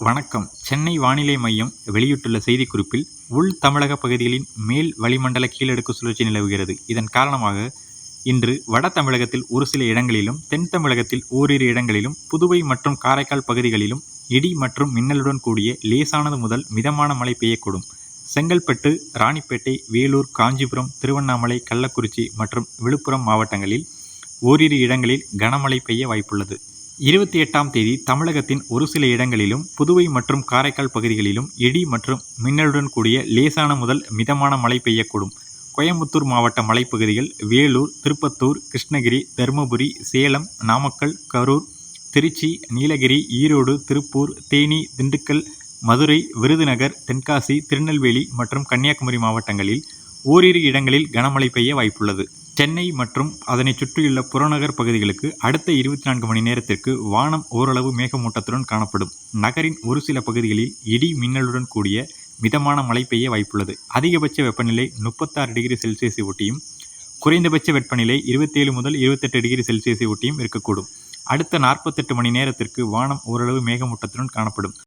வணக்கம். சென்னை வானிலை மையம் வெளியிட்டுள்ள செய்திக்குறிப்பில் உள் தமிழக பகுதிகளின் மேல் வளிமண்டல கீழடுக்கு சுழற்சி நிலவுகிறது. இதன் காரணமாக இன்று வட தமிழகத்தில் ஒரு சில இடங்களிலும் தென் தமிழகத்தில் ஓரிரு இடங்களிலும் புதுவை மற்றும் காரைக்கால் பகுதிகளிலும் இடி மற்றும் மின்னலுடன் கூடிய லேசானது முதல் மிதமான மழை பெய்யக்கூடும். செங்கல்பட்டு ராணிப்பேட்டை வேலூர் காஞ்சிபுரம் திருவண்ணாமலை கள்ளக்குறிச்சி மற்றும் விழுப்புரம் மாவட்டங்களில் ஓரிரு இடங்களில் கனமழை பெய்ய வாய்ப்புள்ளது. இருபத்தி எட்டாம் தேதி தமிழகத்தின் ஒரு சில இடங்களிலும் புதுவை மற்றும் காரைக்கால் பகுதிகளிலும் இடி மற்றும் மின்னலுடன் கூடிய லேசான முதல் மிதமான மழை பெய்யக்கூடும். கோயம்புத்தூர் மாவட்ட மலைப்பகுதிகள் வேலூர் திருப்பத்தூர் கிருஷ்ணகிரி தருமபுரி சேலம் நாமக்கல் கரூர் திருச்சி நீலகிரி ஈரோடு திருப்பூர் தேனி திண்டுக்கல் மதுரை விருதுநகர் தென்காசி திருநெல்வேலி மற்றும் கன்னியாகுமரி மாவட்டங்களில் ஓரிரு இடங்களில் கனமழை பெய்ய வாய்ப்புள்ளது. சென்னை மற்றும் அதனை சுற்றியுள்ள புறநகர் பகுதிகளுக்கு அடுத்த இருபத்தி நான்கு மணி நேரத்திற்கு வானம் ஓரளவு மேகமூட்டத்துடன் காணப்படும். நகரின் ஒரு சில பகுதிகளில் இடி மின்னலுடன் கூடிய மிதமான மழை பெய்ய வாய்ப்புள்ளது. அதிகபட்ச வெப்பநிலை முப்பத்தாறு டிகிரி செல்சியஸை ஒட்டியும் குறைந்தபட்ச வெப்பநிலை இருபத்தேழு முதல் இருபத்தெட்டு டிகிரி செல்சியஸை ஒட்டியும் இருக்கக்கூடும். அடுத்த நாற்பத்தெட்டு மணி நேரத்திற்கு வானம் ஓரளவு மேகமூட்டத்துடன் காணப்படும்.